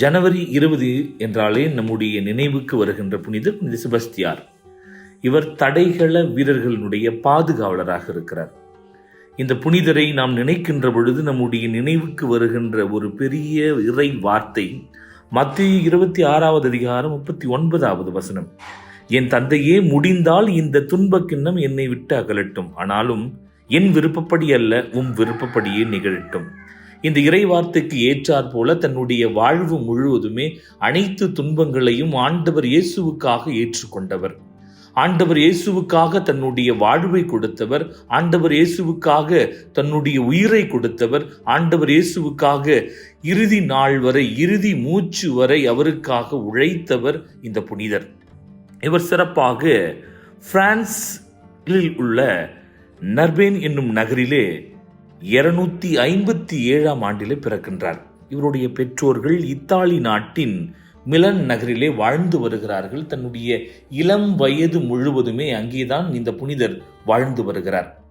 ஜனவரி இருபது என்றாலே நம்முடைய நினைவுக்கு வருகின்ற புனிதர் புனித செபஸ்தியார். இவர் தடைகள வீரர்களினுடைய பாதுகாவலராக இருக்கிறார். இந்த புனிதரை நாம் நினைக்கின்ற பொழுது நம்முடைய நினைவுக்கு வருகின்ற ஒரு பெரிய இறை வார்த்தை மத்திய இருபத்தி ஆறாவது அதிகாரம் முப்பத்தி ஒன்பதாவது வசனம். என் தந்தையே முடிந்தால் இந்த துன்பக்கிண்ணம் என்னை விட்டு அகலட்டும். ஆனாலும் என் விருப்பப்படி அல்ல உம் விருப்பப்படியே நிகழட்டும். இந்த இறைவார்த்தைக்கு ஏற்றாற் போல தன்னுடைய வாழ்வு முழுவதுமே அனைத்து துன்பங்களையும் ஆண்டவர் இயேசுவுக்காக ஏற்றுக்கொண்டவர். ஆண்டவர் இயேசுவுக்காக தன்னுடைய வாழ்வை கொடுத்தவர் ஆண்டவர் இயேசுவுக்காக தன்னுடைய உயிரை கொடுத்தவர் ஆண்டவர் இயேசுவுக்காக இறுதி நாள் வரை இறுதி மூச்சு வரை அவருக்காக உழைத்தவர் இந்த புனிதர். இவர் சிறப்பாக பிரான்ஸில் உள்ள நர்பேன் என்னும் நகரிலே இருநூத்தி ஐம்பத்தி ஏழாம் ஆண்டிலே பிறக்கின்றார். இவருடைய பெற்றோர்கள் இத்தாலி நாட்டின் மிலன் நகரிலே வாழ்ந்து வருகிறார்கள். தன்னுடைய இளம் வயது முழுவதுமே அங்கேதான் இந்த புனிதர் வாழ்ந்து வருகிறார்.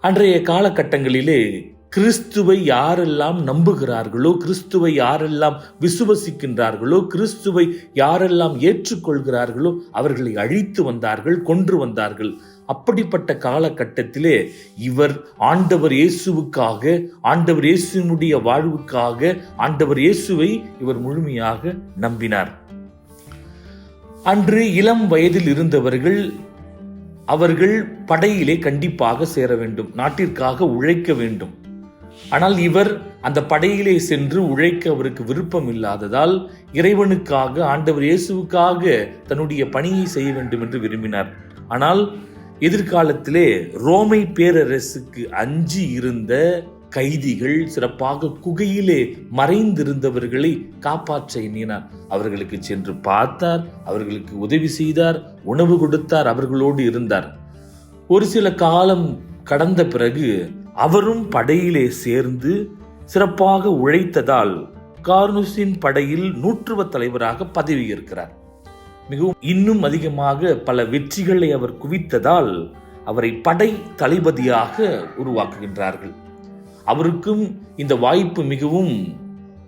அன்றைய காலகட்டங்களிலே கிறிஸ்துவை யாரெல்லாம் நம்புகிறார்களோ கிறிஸ்துவை யாரெல்லாம் விசுவசிக்கின்றார்களோ கிறிஸ்துவை யாரெல்லாம் ஏற்றுக்கொள்கிறார்களோ அவர்களை அழித்து வந்தார்கள் கொன்று வந்தார்கள். அப்படிப்பட்ட காலகட்டத்திலே இவர் ஆண்டவர் இயேசுவுக்காக ஆண்டவர் இயேசுவினுடைய வாழ்வுக்காக ஆண்டவர் இயேசுவை இவர் முழுமையாக நம்பினார். அன்று இளம் வயதில் இருந்தவர்கள் அவர்கள் படையிலே கண்டிப்பாக சேர வேண்டும் நாட்டிற்காக உழைக்க வேண்டும். ஆனால் இவர் அந்த படையிலே சென்று உழைக்க அவருக்கு விருப்பம் இல்லாததால் இறைவனுக்காக ஆண்டவர் இயேசுவுக்காக தன்னுடைய பணியை செய்ய வேண்டும் என்று விரும்பினார். ஆனால் எதிர்காலத்திலே ரோமை பேரரசுக்கு அஞ்சி இருந்த கைதிகள் சிறப்பாக குகையிலே மறைந்திருந்தவர்களை காப்பாற்ற எண்ணினார். அவர்களுக்கு சென்று பார்த்தார் அவர்களுக்கு உதவி செய்தார் உணவு கொடுத்தார் அவர்களோடு இருந்தார். ஒரு சில காலம் கடந்த பிறகு அவரும் படையிலே சேர்ந்து சிறப்பாக உழைத்ததால் கார்னுஸின் படையில் நூற்றுவ தலைவராக பதவி ஏற்கிறார் மிகவும் இன்னும் அதிகமாக பல வெற்றிகளை அவர் குவித்ததால் அவரை படை தளபதியாக உருவாக்குகின்றார்கள். அவருக்கும் இந்த வாய்ப்பு மிகவும்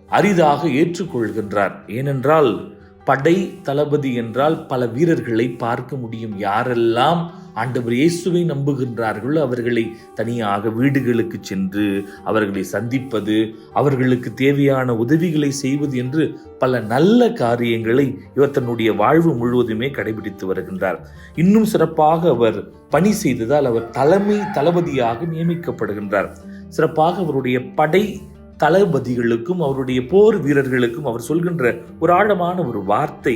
அரிதாக ஏற்றுக்கொள்கின்றார். ஏனென்றால் படை தளபதி என்றால் பல வீரர்களை பார்க்க முடியும். யாரெல்லாம் ஆண்டவர் இயேசுவை நம்புகின்றார்களோ. அவர்களை தனியாக வீடுகளுக்கு சென்று அவர்களை சந்திப்பது அவர்களுக்கு தேவையான உதவிகளை செய்வது என்று பல நல்ல காரியங்களை இவர் தன்னுடைய வாழ்வு முழுவதுமே கடைபிடித்து வருகின்றார். இன்னும் சிறப்பாக அவர் பணி செய்ததால் அவர் தலைமை தளபதியாக நியமிக்கப்படுகின்றார். சிறப்பாக அவருடைய படை தளபதிகளுக்கும் அவருடைய போர் வீரர்களுக்கும் அவர் சொல்கின்ற ஒரு ஆழமான ஒரு வார்த்தை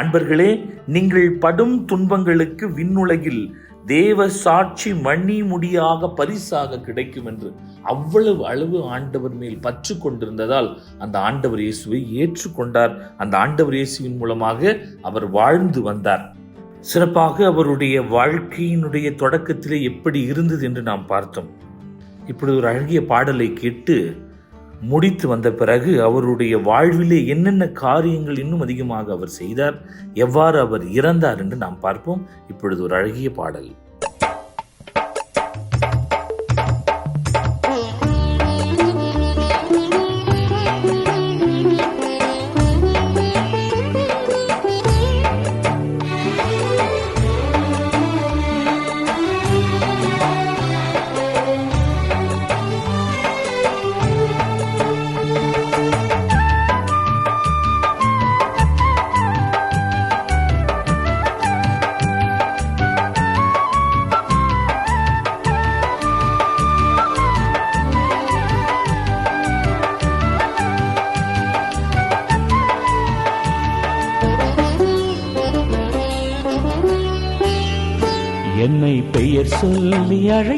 அன்பர்களே நீங்கள் படும் துன்பங்களுக்கு விண்ணுலகில் தேவ சாட்சி மணி முடியாக பரிசாக கிடைக்கும் என்று அவ்வளவு அளவு ஆண்டவர் மேல் பற்று கொண்டிருந்ததால் அந்த ஆண்டவர் இயேசுவை ஏற்றுக்கொண்டார். அந்த ஆண்டவர் இயேசுவின் மூலமாக அவர் வாழ்ந்து வந்தார். சிறப்பாக அவருடைய வாழ்க்கையினுடைய தொடக்கத்திலே எப்படி இருந்தது என்று நாம் பார்த்தோம். இப்படி ஒரு அழகிய பாடலை கேட்டு முடித்து வந்த பிறகு அவருடைய வாழ்விலே என்னென்ன காரியங்கள் இன்னும் அதிகமாக அவர் செய்தார் எவ்வாறு அவர் இறந்தார் என்று நாம் பார்ப்போம். இப்பொழுது ஒரு அழகிய பாடல்.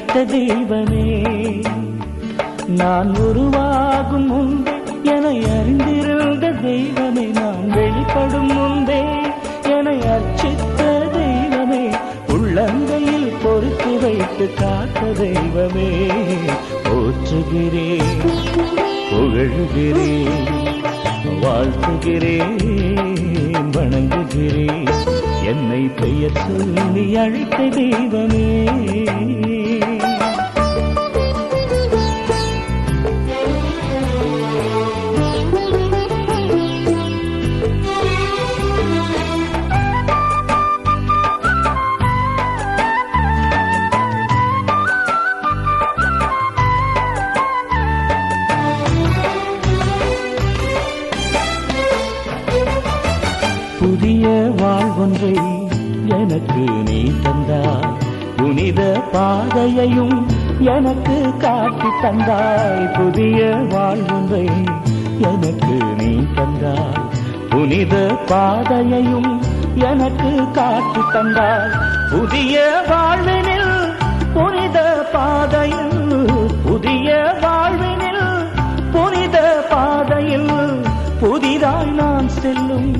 படைத்த தெய்வமே நான் உருவாகும் முன்பே என அறிந்திருந்த தெய்வமே நான் வெளிப்படும் முன்பே என அர்ச்சித்த தெய்வமே உள்ளங்கையில் பொறுத்து வைத்து காத்த தெய்வமே. போற்றுகிறேன் புகழ்கிறேன் வாழ்த்துகிறேன் வணங்குகிறேன். என்னை பெயர் சொல்லி அழைத்த தெய்வமே. பாதையையும் எனக்கு காட்டி தந்தாய் புதிய வாழ்வொன்றை எனக்கு நீ தந்தாய் புனித பாதையையும் எனக்கு காட்டி தந்தாய். புதிய வாழ்வினில் புனித பாதையில் புதிய வாழ்வினில் புனித பாதையில் புதிதாய் நான் செல்லும்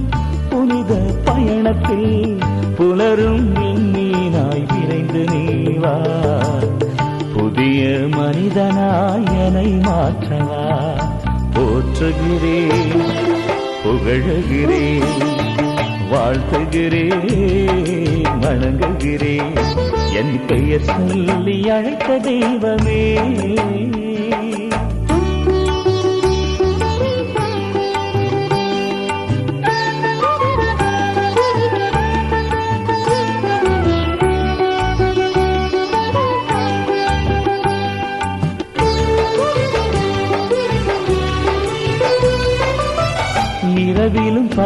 புனித பயணத்தில் புலரும் நீ நீவா? புதிய மனிதனாய் என்னை மாற்றவா? போற்றுகிறேன் புகழுகிறேன் வாழ்த்துகிறேன் வணங்குகிறேன். என் பெயர் சொல்லி அழைத்த தெய்வமே.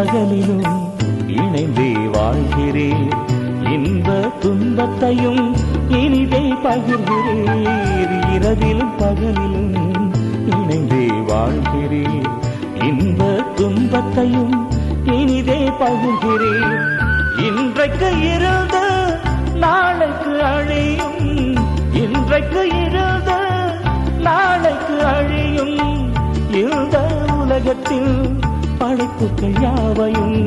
பகலிலும் இணைந்தே வாழ்கிறேன் இன்ப துன்பத்தையும் இனிதே பகிர்கிறேன் இரவிலும் பகலிலும் இணைந்தே வாழ்கிறேன் இன்ப துன்பத்தையும் இனிதே பகிர்கிறேன் இன்றைக்கு இருந்த நாளைக்கு அழியும். இன்றைக்கு இருந்த நாளைக்கு அழியும். இந்த உலகத்தில் படைப்புகள் யாவையும்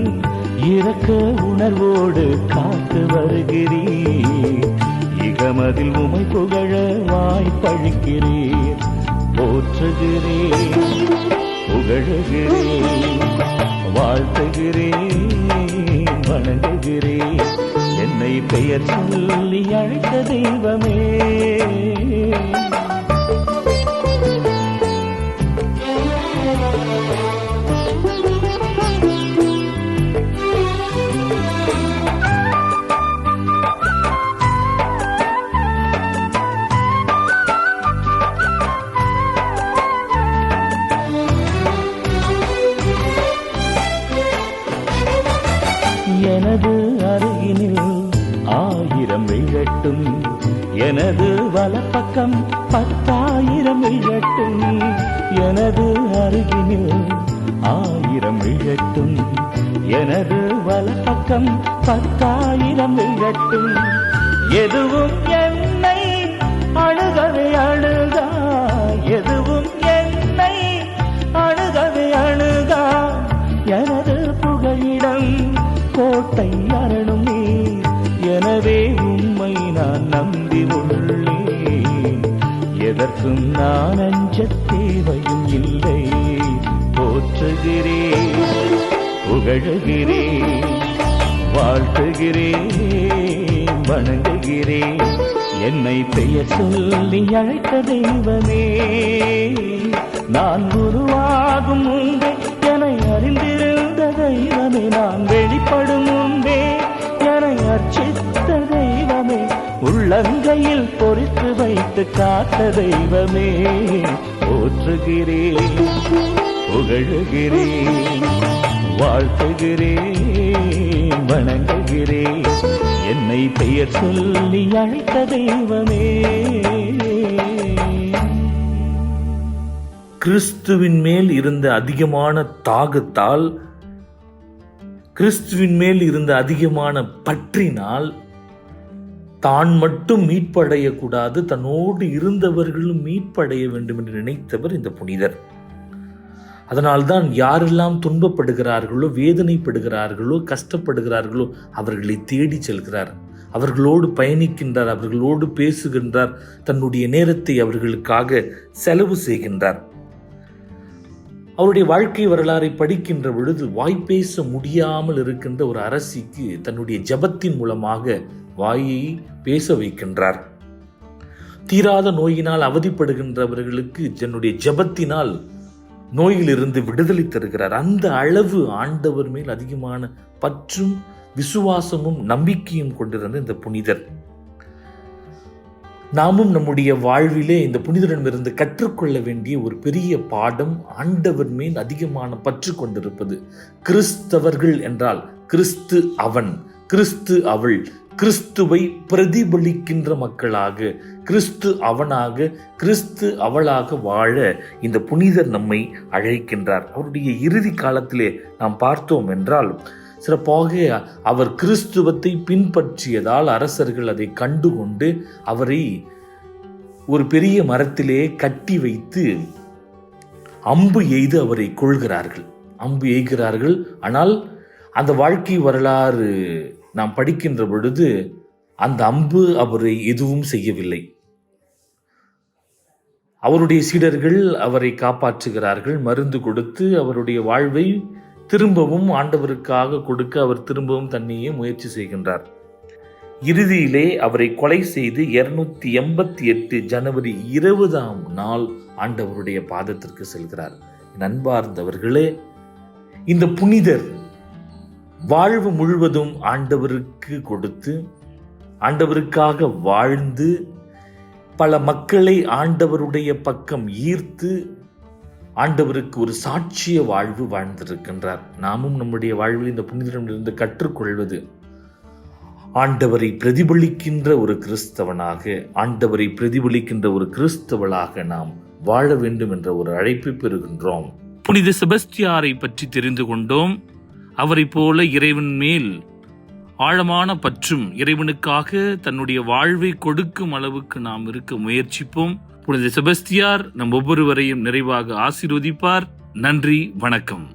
இறக்க உணர்வோடு காத்து வருகிறீர். இகமதில் உமை புகழ வாய்ப்பழிக்கிறீர் போற்றுகிறேன் புகழுகிறேன் வாழ்த்துகிறேன் வணங்குகிறேன் என்னை பெயர் சொல்லி அழைத்த தெய்வமே. பத்தாயிரம் விழட்டும் எதுவும் என்னை அணுகவே அணுகா. எதுவும் என்னை அணுகவே அணுகா. எனது புகழிடம் கோட்டை அரணும் நீ எனவே உம்மை நான் நம்பி உள்ளேன். எதற்கும் நான் அஞ்ச தேவையும் இல்லை. போற்றுகிறேன் புகழுகிறேன். வாழ்த்துகிறேன் வணங்குகிறேன். என்னை பெயர் சொல்லி அழைத்த தெய்வமே நான் உருவாகும் முன்பே என அறிந்திருந்த தெய்வமே நான் வெளிப்படும் முன்பே என அர்ச்சித்த தெய்வமே உள்ளங்கையில் பொறித்து வைத்து காத்த தெய்வமே. போற்றுகிறேன் புகழுகிறேன். வாழ்த்துகிறேன் வணங்குகிறேன். என்னை பெயர் சொல்லி அழைத்த தெய்வமே. கிறிஸ்துவின் மேல் இருந்த அதிகமான தாகத்தால் கிறிஸ்துவின் மேல் இருந்த அதிகமான பற்றினால் தான் மட்டும் மீட்படையக்கூடாது தன்னோடு இருந்தவர்களும் மீட்படைய வேண்டும் என்று நினைத்தவர் இந்த புனிதர். அதனால்தான் யாரெல்லாம் துன்பப்படுகிறார்களோ வேதனைப்படுகிறார்களோ கஷ்டப்படுகிறார்களோ அவர்களை தேடி செல்கிறார். அவர்களோடு பயணிக்கின்றார் அவர்களோடு பேசுகின்றார் தன்னுடைய நேரத்தை அவர்களுக்காக செலவு செய்கின்றார். அவருடைய வாழ்க்கை வரலாறை படிக்கின்ற பொழுது வாய்ப்பேச முடியாமல் இருக்கின்ற ஒரு அரசிக்கு தன்னுடைய ஜபத்தின் மூலமாக வாயை பேச வைக்கின்றார். தீராத நோயினால் அவதிப்படுகின்றவர்களுக்கு தன்னுடைய ஜபத்தினால் நோயிலிருந்து விடுதலை தருகிறார். அந்த அளவு ஆண்டவர் மேல் அதிகமான பற்றும் விசுவாசமும் நம்பிக்கையும் கொண்டிருந்த இந்த புனிதர். நாமும் நம்முடைய வாழ்விலே இந்த புனிதரிடமிருந்து கற்றுக்கொள்ள வேண்டிய ஒரு பெரிய பாடம் ஆண்டவர் மேல் அதிகமான பற்று கொண்டிருப்பது. கிறிஸ்தவர்கள் என்றால் கிறிஸ்து அவன் கிறிஸ்து அவள் கிறிஸ்துவை பிரதிபலிக்கின்ற மக்களாக கிறிஸ்து அவனாக கிறிஸ்து அவளாக வாழ இந்த புனிதர் நம்மை அழைக்கின்றார். அவருடைய இறுதி காலத்திலே நாம் பார்த்தோம் என்றால் சிறப்பாக அவர் கிறிஸ்துவத்தை பின்பற்றியதால் அரசர்கள் அதை கண்டுகொண்டு அவரை ஒரு பெரிய மரத்திலே கட்டி வைத்து அம்பு எய்து அவரை கொள்கிறார்கள். அம்பு எய்கிறார்கள். ஆனால் அந்த வாழ்க்கை வரலாறு நாம் படிக்கின்ற பொழுது அந்த அம்பு அவரை எதுவும் செய்யவில்லை. அவருடைய சீடர்கள் அவரை காப்பாற்றுகிறார்கள். மருந்து கொடுத்து அவருடைய வாழ்வை திரும்பவும் ஆண்டவருக்காக கொடுக்க அவர் திரும்பவும் தன்னையே முயற்சி செய்கின்றார். இறுதியிலே அவரை கொலை செய்து இருநூத்தி எண்பத்தி எட்டு ஜனவரி இருபதாம் நாள் ஆண்டவருடைய பாதத்திற்கு செல்கிறார். நண்பார்ந்தவர்களே இந்த புனிதர் வாழ்வு முழுவதும் ஆண்டவருக்கு கொடுத்து ஆண்டவருக்காக வாழ்ந்து பல மக்களை ஆண்டவருடைய பக்கம் ஈர்த்து ஆண்டவருக்கு ஒரு சாட்சிய வாழ்வு வாழ்ந்திருக்கின்றார். நாமும் நம்முடைய வாழ்வில் இந்த புனிதரிடமிருந்து கற்றுக்கொள்வது ஆண்டவரை பிரதிபலிக்கின்ற ஒரு கிறிஸ்தவனாக ஆண்டவரை பிரதிபலிக்கின்ற ஒரு கிறிஸ்தவளாக நாம் வாழ வேண்டும் என்ற ஒரு அழைப்பை பெறுகின்றோம். புனித செபஸ்தியாரை பற்றி தெரிந்து கொண்டோம். அவரைப் போல இறைவன் மேல் ஆழமான பற்றும் இறைவனுக்காக தன்னுடைய வாழ்வை கொடுக்கும் அளவுக்கு நாம் இருக்க முயற்சிப்போம். புனித செபஸ்தியார் நம் ஒவ்வொருவரையும் நிறைவாக ஆசீர்வதிப்பார். நன்றி வணக்கம்.